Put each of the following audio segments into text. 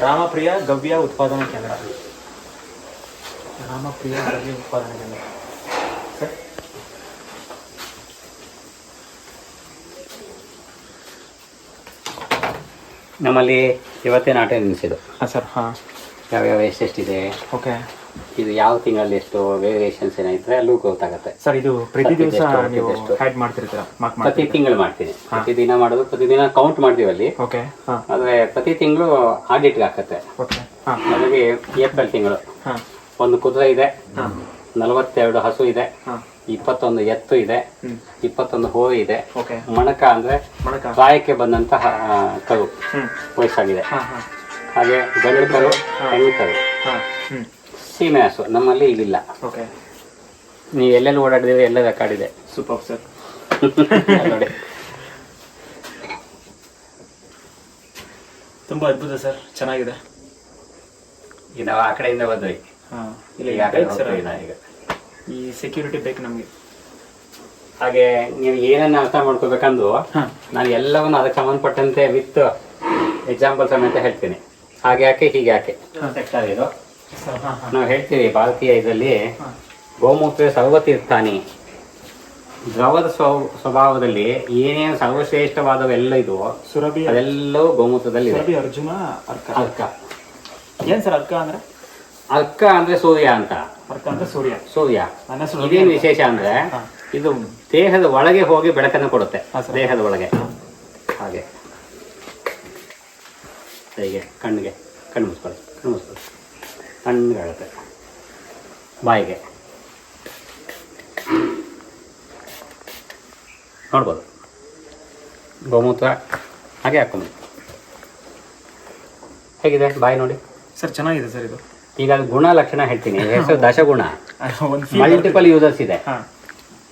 ರಾಮಪ್ರಿಯ ಗವ್ಯ ಉತ್ಪಾದನಾ ಕೇಂದ್ರ. ರಾಮಪ್ರಿಯ ಗವ್ಯ ಉತ್ಪಾದನಾ ಕೇಂದ್ರ. ಸರ್? ನಮ್ಮಲ್ಲಿ ಇವತ್ತೇ ಆಟ ನಿಲ್ಲಿಸಿದ್ದು. ಹಾಂ ಸರ್ ಹಾಂ. ಯಾವ್ಯಾವ ಎಷ್ಟೆಷ್ಟಿದೆ? ಓಕೆ. ಇದು ಯಾವ ತಿಂಗಳಲ್ಲಿ ಎಷ್ಟು ವೇರಿಯೇಷನ್ಸ್ ಏನಾಯ್ತದೆ ಅಲ್ಲೂ ಗೊತ್ತಾಗುತ್ತೆ. ಸರ್ ಇದು ಪ್ರತಿ ದಿವಸ ನೀವು? ಹ್ಯಾಡ್ ಮಾಡ್ತಿರ್ತೀರಾ? ಪ್ರತಿ ತಿಂಗಳು ಮಾಡ್ತೀನಿ. ಪ್ರತಿ ದಿನ ಮಾಡೋದು ಪ್ರತಿ ದಿನ ಕೌಂಟ್ ಮಾಡ್ತೀವಿ ಅಲ್ಲಿ. ಓಕೆ ಆದರೆ ಪ್ರತಿ ತಿಂಗಳು ಆಡಿಟ್ಗೆ ಹಾಕತ್ತೆ. ನಮಗೆ ಏಪ್ರಿಲ್ ತಿಂಗಳು. ಒಂದು ಕುದುರೆ ಇದೆ. ನಲವತ್ತೆರಡು ಹಸು ಇದೆ. ಇಪ್ಪತ್ತೊಂದು ಎತ್ತು ಇದೆ. ಇಪ್ಪತ್ತೊಂದು ಹೋ ಇದೆ. ಮಣಕ ಅಂದ್ರೆ ಪ್ರಾಯಕ್ಕೆ ಬಂದಂತಹ ಕರು. ವಯಸ್ಸಾಗಿದೆ. ಹಾಗೆ ಗಂಡು ಕರು ಹೆಣ್ಣು ಕರು. ಸೀಮೆ ಹಸು ನಮ್ಮಲ್ಲಿ ಇದಿಲ್ಲ ಓಕೆ ನೀವು ಎಲ್ಲೆಲ್ಲಿ ಓಡಾಡಿದ್ರೆ ಎಲ್ಲ ರೆಕಾರ್ಡ್ ಇದೆ. ಸೂಪರ್ ಸರ್ ನೋಡಿ. ತುಂಬ ಅದ್ಭುತ ಸರ್ ಚೆನ್ನಾಗಿದೆ. ಈಗ ನಾವು ಆ ಕಡೆಯಿಂದ ಬಂದ್ವಿ ಹಾಂ ಇಲ್ಲ ಈಗ ಆ ಕಡೆ ಬೇಕು ಸರ್ ಹೋಗ್ತೀವಿ ನಾವೀಗ. ಈ ಸೆಕ್ಯೂರಿಟಿ ಬೇಕು ನಮಗೆ. ಹಾಗೆ ನೀವು ಏನನ್ನ ಅರ್ಥ ಮಾಡ್ಕೋಬೇಕಂದು ಹಾಂ. ನಾನು ಎಲ್ಲವನ್ನು ಅದಕ್ಕೆ ಸಂಬಂಧಪಟ್ಟಂತೆ ವಿತ್ ಎಕ್ಸಾಂಪಲ್ ಸಮೇತ ಹೇಳ್ತೀನಿ. ಹಾಗೆ ಯಾಕೆ ಹೀಗೆ ಯಾಕೆ ಸೆಕ್ಟರ್ ಇದು. ನಾವು ಹೇಳ್ತೀವಿ ಭಾರತೀಯ ಇದರಲ್ಲಿ ಗೋಮೂತ್ರ ಸರ್ವತೀರ್ಥಾನಿ. ದ್ರವದ ಸ್ವ- ಸ್ವಭಾವದಲ್ಲಿ ಏನೇನು ಸರ್ವಶ್ರೇಷ್ಠವಾದವೆಲ್ಲ ಇದು ಸುರಭಿ ಅದೆಲ್ಲವೂ ಗೋಮೂತ್ರದಲ್ಲಿ ಸುರಭಿ ಅರ್ಜುನ ಅರ್ಕ. ಅರ್ಕ. ಏನ್ ಸರ್ ಅರ್ಕ ಅಂದ್ರೆ? ಅರ್ಕ ಅಂದ್ರೆ ಸೂರ್ಯ ಅಂತ. ಅರ್ಕ ಅಂದ್ರೆ ಸೂರ್ಯ. ಸೂರ್ಯ. ಇದೇನು ವಿಶೇಷ ಅಂದ್ರೆ ಇದು ದೇಹದ ಒಳಗೆ ಹೋಗಿ ಬೆಳಕನ್ನು ಕೊಡುತ್ತೆ. ದೇಹದ ಒಳಗೆ. ಹಾಗೆ. ಹೀಗೆ ಕಣ್ಣಿಗೆ ಕಣ್ಣು ಮುಚ್ಕೊಳ್ಳಿ. ಕಣ್ಣು ಮುಚ್ಕೊಳ್ಳಿ. ಕಣ್ಣಿಗೆ ಆಗುತ್ತೆ ಬಾಯಿಗೆ. ನೋಡ್ಬೋದು. ಗೋಮೂತ್ರ ಹಾಗೆ ಹಾಕೊಂಡು ಹೇಗಿದೆ? ಬಾಯಿ ನೋಡಿ. ಸರ್ ಚೆನ್ನಾಗಿದೆ ಸರ್ ಇದು. ಈಗ ಗುಣ ಲಕ್ಷಣ ಹೇಳ್ತೀನಿ. ಹೆಸರು ದಶಗುಣ. ಮಲ್ಟಿಪಲ್ ಯೂಸರ್ಸ್ ಇದೆ.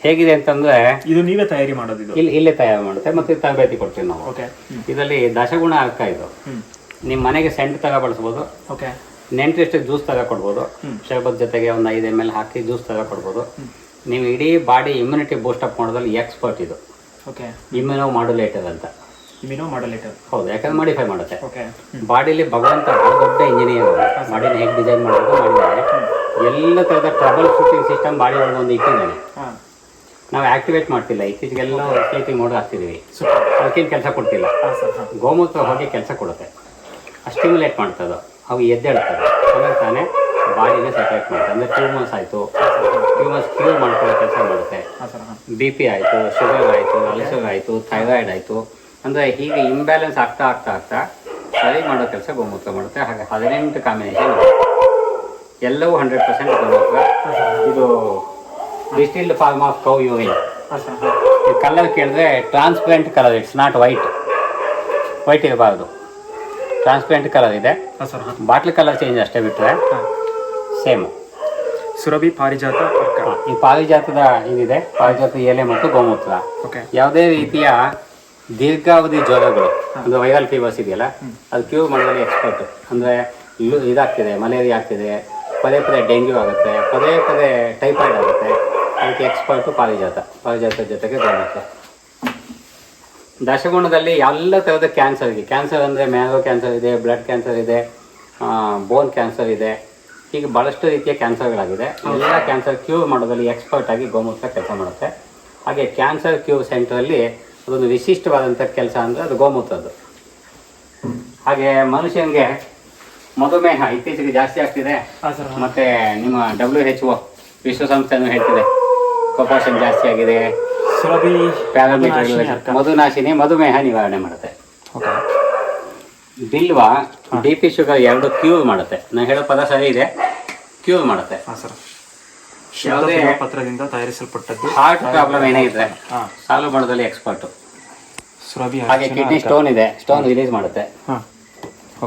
ಹೇಗಿದೆ ಅಂತಂದ್ರೆ ಇದು ನೀವೇ ತಯಾರಿ ಮಾಡೋದು ಇಲ್ಲಿ ಇಲ್ಲೇ ತಯಾರು ಮಾಡುತ್ತೆ ಮತ್ತೆ ತರಬೇತಿ ಕೊಡ್ತೀವಿ ನಾವು. ಓಕೆ ಇದರಲ್ಲಿ ದಶಗುಣ ಆಗ್ತಾ ಇದು. ನಿಮ್ಮ ಮನೆಗೆ ಸೆಂಟ್ ತರ ಬಳಸ್ಬೋದು. ಓಕೆ ನೆಂಟ್ರಿಷ್ಟು ಜ್ಯೂಸ್ ತರ ಕೊಡ್ಬೋದು. ಶರ್ಬತ್ ಜೊತೆಗೆ ಒಂದು ಐದು ಎಂ ಎಲ್ ಹಾಕಿ ಜ್ಯೂಸ್ ತರ ಕೊಡ್ಬೋದು. ನೀವು ಇಡೀ ಬಾಡಿ ಇಮ್ಯುನಿಟಿ ಅಪ್ ಮಾಡೋದ್ರಲ್ಲಿ ಎಕ್ಸ್ಪರ್ಟ್ ಇದು. ಓಕೆ ಇಮ್ಯುನೋ ಮಾಡ್ಯುಲೇಟರ್ ಅಂತ. ಇಮ್ಯುನೋ ಮಾಡ್ಯುಲೇಟರ್ ಹೌದು ಯಾಕಂದ್ರೆ ಮಾಡಿಫೈ ಮಾಡುತ್ತೆ. ಓಕೆ ಬಾಡಿಲಿ ಭಗವಂತ ದೊಡ್ಡ ಇಂಜಿನಿಯರ್ ಬಾಡಿನ ಹೇಗೆ ಡಿಸೈನ್ ಮಾಡೋದು ಮಾಡಿದ್ದಾರೆ. ಎಲ್ಲ ಥರದ ಟ್ರಬಲ್ ಶೂಟಿಂಗ್ ಸಿಸ್ಟಮ್ ಬಾಡಿ ಒಳಗೆ ಒಂದು ಇಟ್ಟಿದ್ದಾನೆ. ನಾವು ಆಕ್ಟಿವೇಟ್ ಮಾಡ್ತಿಲ್ಲ. ಇತ್ತೀಚೆಗೆಲ್ಲ ಸ್ಲೀಪಿಂಗ್ ಮೋಡ್ ಹಾಕ್ತಿದ್ದೀವಿ. ಅದಕ್ಕೇನು ಕೆಲಸ ಕೊಡ್ತಿಲ್ಲ. ಗೋಮೂತ್ರ ಹೋಗಿ ಕೆಲಸ ಕೊಡುತ್ತೆ. ಸ್ಟಿಮ್ಯುಲೇಟ್ ಮಾಡ್ತದೆ ಅವು ಎದ್ದೇಳ್ತಾರೆ ಆಮೇಲೆ ತಾನೇ ಬಾಡಿನೇ ಸಪ್ರೇಟ್ ಮಾಡುತ್ತೆ ಅಂದರೆ ಟ್ಯೂಮರ್ಸ್ ಆಯಿತು. ಟ್ಯೂಮರ್ಸ್ ಕ್ಯೂರ್ ಮಾಡ್ಕೊಳ್ಳೋ ಕೆಲಸ ಮಾಡುತ್ತೆ. ಬಿ ಪಿ ಆಯಿತು ಶುಗರ್ ಆಯಿತು ಅಲ್ಸರ್ ಆಯಿತು ಥೈರಾಯ್ಡ್ ಆಯಿತು. ಅಂದರೆ ಹೀಗೆ ಇಂಬ್ಯಾಲೆನ್ಸ್ ಆಗ್ತಾ ಆಗ್ತಾ ಆಗ್ತಾ ಸರಿ ಮಾಡೋ ಕೆಲಸ ಗೋಮೂತ್ರ ಮಾಡುತ್ತೆ. ಹಾಗೆ ಹದಿನೆಂಟು ಕಾಂಬಿನೇಷನ್ ಎಲ್ಲವೂ ಹಂಡ್ರೆಡ್ ಪರ್ಸೆಂಟ್ ಗೋಮೂತ್ರ. ಇದು distilled form of cow urine colour ಕೇಳಿದ್ರೆ transparent colour it's not white white ಇರಬಾರ್ದು. ಟ್ರಾನ್ಸ್ಪರೆಂಟ್ ಕಲರ್ ಇದೆ. ಹಾ ಸರ್ ಹಾ ಬಾಟ್ಲ್ ಕಲರ್ ಚೇಂಜ್ ಅಷ್ಟೇ ಬಿಟ್ಟರೆ ಸೇಮ್ ಸುರಭಿ ಪಾರಿಜಾತ ಅರ್ಕ ಈ ಪಾರಿಜಾತದ ಇದಿದೆ. ಪಾರಿಜಾತ ಎಲೆ ಮತ್ತು ಗೋಮೂತ್ರ. ಓಕೆ ಯಾವುದೇ ರೀತಿಯ ದೀರ್ಘಾವಧಿ ಜ್ವರಗಳು ಅಂದರೆ ವೈರಲ್ ಫೀವರ್ಸ್ ಇದೆಯಲ್ಲ ಅದು ಕ್ಯೂ ಮಾಡೋದ್ರಲ್ಲಿ ಎಕ್ಸ್ಪರ್ಟ್ ಅಂದರೆ ಇದಾಗ್ತಿದೆ ಮಲೇರಿಯಾ ಆಗ್ತಿದೆ ಪದೇ ಪದೇ ಡೆಂಗ್ಯೂ ಆಗುತ್ತೆ ಪದೇ ಪದೇ ಟೈಫಾಯ್ಡ್ ಆಗುತ್ತೆ. ಅದಕ್ಕೆ ಎಕ್ಸ್ಪರ್ಟು ಪಾರಿಜಾತ. ಪಾರಿಜಾತ ಜೊತೆಗೆ ಗೋಮೂತ್ರ. ದಶಗುಣದಲ್ಲಿ ಎಲ್ಲ ಥರದ ಇದೆ. ಕ್ಯಾನ್ಸರ್ ಅಂದರೆ ಮ್ಯಾಗೋ ಕ್ಯಾನ್ಸರ್ ಇದೆ ಬ್ಲಡ್ ಕ್ಯಾನ್ಸರ್ ಇದೆ ಬೋನ್ ಕ್ಯಾನ್ಸರ್ ಇದೆ. ಹೀಗೆ ಭಾಳಷ್ಟು ರೀತಿಯ ಕ್ಯಾನ್ಸರ್ಗಳಾಗಿದೆ ಎಲ್ಲ ಕ್ಯಾನ್ಸರ್ ಕ್ಯೂರ್ ಮಾಡೋದ್ರಲ್ಲಿ ಎಕ್ಸ್ಪರ್ಟ್ ಆಗಿ ಗೋಮೂತ್ರ ಕೆಲಸ ಮಾಡುತ್ತೆ. ಹಾಗೆ ಕ್ಯಾನ್ಸರ್ ಕ್ಯೂರ್ ಸೆಂಟ್ರಲ್ಲಿ ಅದೊಂದು ವಿಶಿಷ್ಟವಾದಂಥ ಕೆಲಸ ಅಂದರೆ ಅದು ಗೋಮೂತ್ರದ್ದು. ಹಾಗೆ ಮನುಷ್ಯನಿಗೆ ಮಧುಮೇಹ ಇತ್ತೀಚೆಗೆ ಜಾಸ್ತಿ ಆಗ್ತಿದೆ. ಮತ್ತು ನಿಮ್ಮ ಡಬ್ಲ್ಯೂ ಎಚ್ ಒ ವಿಶ್ವಸಂಸ್ಥೆನೂ ಹೇಳ್ತಿದೆ. ಪ್ರಪೋರ್ಷನ್ ಜಾಸ್ತಿ ಆಗಿದೆ. ಪ್ಯಾರಾಮೀಟರ್ ಮಧುನಾಶಿನಿ ಮಧುಮೇಹ ನಿವಾರಣೆ ಮಾಡುತ್ತೆ. ಬಿಲ್ವ ಬಿ ಪಿ ಶುಗರ್ ಎರಡು ಕ್ಯೂರ್ ಮಾಡುತ್ತೆ. ನಾನು ಹೇಳೋ ಪದ ಸರಿ ಇದೆ. ಕ್ಯೂರ್ ಮಾಡುತ್ತೆ. ಸರ್. ಯಾವುದೇ ಪತ್ರದಿಂದ ತಯಾರಿಸಲ್ಪಟ್ಟದ್ದು. ಹಾರ್ಟ್ ಪ್ರಾಬ್ಲಮ್ ಏನೇ ಇದ್ರೆ ಸಾಲ್ವ್ ಮಾಡೋದ್ರಲ್ಲಿ ಎಕ್ಸ್ಪರ್ಟು ಹಾಗೆ ಕಿಡ್ನಿ ಸ್ಟೋನ್ ಇದೆ. ಸ್ಟೋನ್ ರಿಲೀಸ್ ಮಾಡುತ್ತೆ.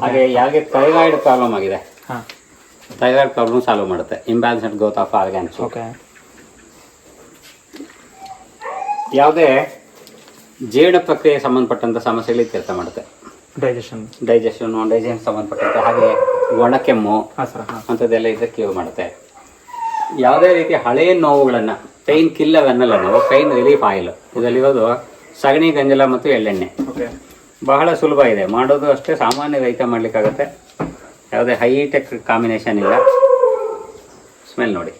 ಹಾಗೆ ಯಾರಿಗೆ ಥೈರಾಯ್ಡ್ ಪ್ರಾಬ್ಲಮ್ ಆಗಿದೆ. ಥೈರಾಯ್ಡ್ ಪ್ರಾಬ್ಲಮ್ ಸಾಲ್ವ್ ಮಾಡುತ್ತೆ. Imbalance growth of organs okay. ಯಾವುದೇ ಜೀರ್ಣ ಪ್ರಕ್ರಿಯೆ ಸಂಬಂಧಪಟ್ಟಂಥ ಸಮಸ್ಯೆಗಳಿಗೆ ಕೆಲಸ ಮಾಡುತ್ತೆ. ಡೈಜೆಷನ್ ಡೈಜೆಷನ್ ಡೈಜೆಷನ್ ಸಂಬಂಧಪಟ್ಟಂತೆ ಹಾಗೆ ಒಣಕೆಮ್ಮು ಅಂಥದ್ದೆಲ್ಲ ಇದಕ್ಕೆ ಯೂಸ್ ಮಾಡುತ್ತೆ. ಯಾವುದೇ ರೀತಿಯ ಹಳೆಯ ನೋವುಗಳನ್ನು ಪೈನ್ ಕಿಲ್ಲರ್ ಅನ್ನಲ್ಲ ನಾವು ಪೈನ್ ರಿಲೀಫ್ ಆಯಿಲ್ ಇದರಲ್ಲಿರೋದು ಸಗಣಿ ಗಂಜಲ ಮತ್ತು ಎಳ್ಳೆಣ್ಣೆ. ಬಹಳ ಸುಲಭ ಇದೆ. ಮಾಡೋದು ಅಷ್ಟೇ ಸಾಮಾನ್ಯ ರೈತ ಮಾಡಲಿಕ್ಕಾಗತ್ತೆ. ಯಾವುದೇ ಹೈಟೆಕ್ ಕಾಂಬಿನೇಷನ್ ಇಲ್ಲ. ಸ್ಮೆಲ್ ನೋಡಿ.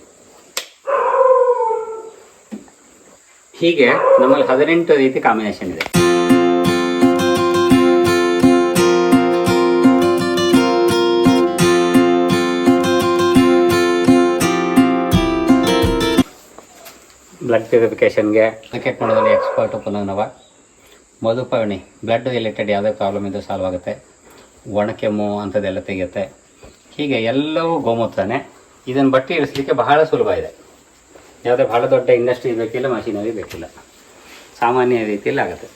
ಹೀಗೆ ನಮ್ಮಲ್ಲಿ ಹದಿನೆಂಟು ರೀತಿ ಕಾಂಬಿನೇಷನ್ ಇದೆ. ಬ್ಲಡ್ ಪ್ಯೂರಿಫಿಕೇಷನ್ಗೆ ಕ್ರಿಕೆಟ್ ಮಾಡೋದ್ರಲ್ಲಿ ಎಕ್ಸ್ಪರ್ಟ್ ಪುನರ್ನವ ಮಧುಪರ್ಣಿ ಬ್ಲಡ್ ರಿಲೇಟೆಡ್ ಯಾವುದೇ ಪ್ರಾಬ್ಲಮ್ ಇದ್ದರೂ ಸಾಲ್ವ್ ಆಗುತ್ತೆ. ಒಣಕೆಮ್ಮು ಅಂಥದ್ದೆಲ್ಲ ತೆಗೆಯುತ್ತೆ. ಹೀಗೆ ಎಲ್ಲವೂ ಗೋಮೂತ್ರನೇ. ಇದನ್ನು ಬಟ್ಟೆ ಇಳಿಸ್ಲಿಕ್ಕೆ ಬಹಳ ಸುಲಭ ಇದೆ. ಯಾವುದೇ ಭಾಳ ದೊಡ್ಡ ಇಂಡಸ್ಟ್ರಿ ಬೇಕಿಲ್ಲ ಮಷಿನರಿ ಬೇಕಿಲ್ಲ. ಸಾಮಾನ್ಯ ರೀತಿಯಲ್ಲಿ ಆಗುತ್ತೆ.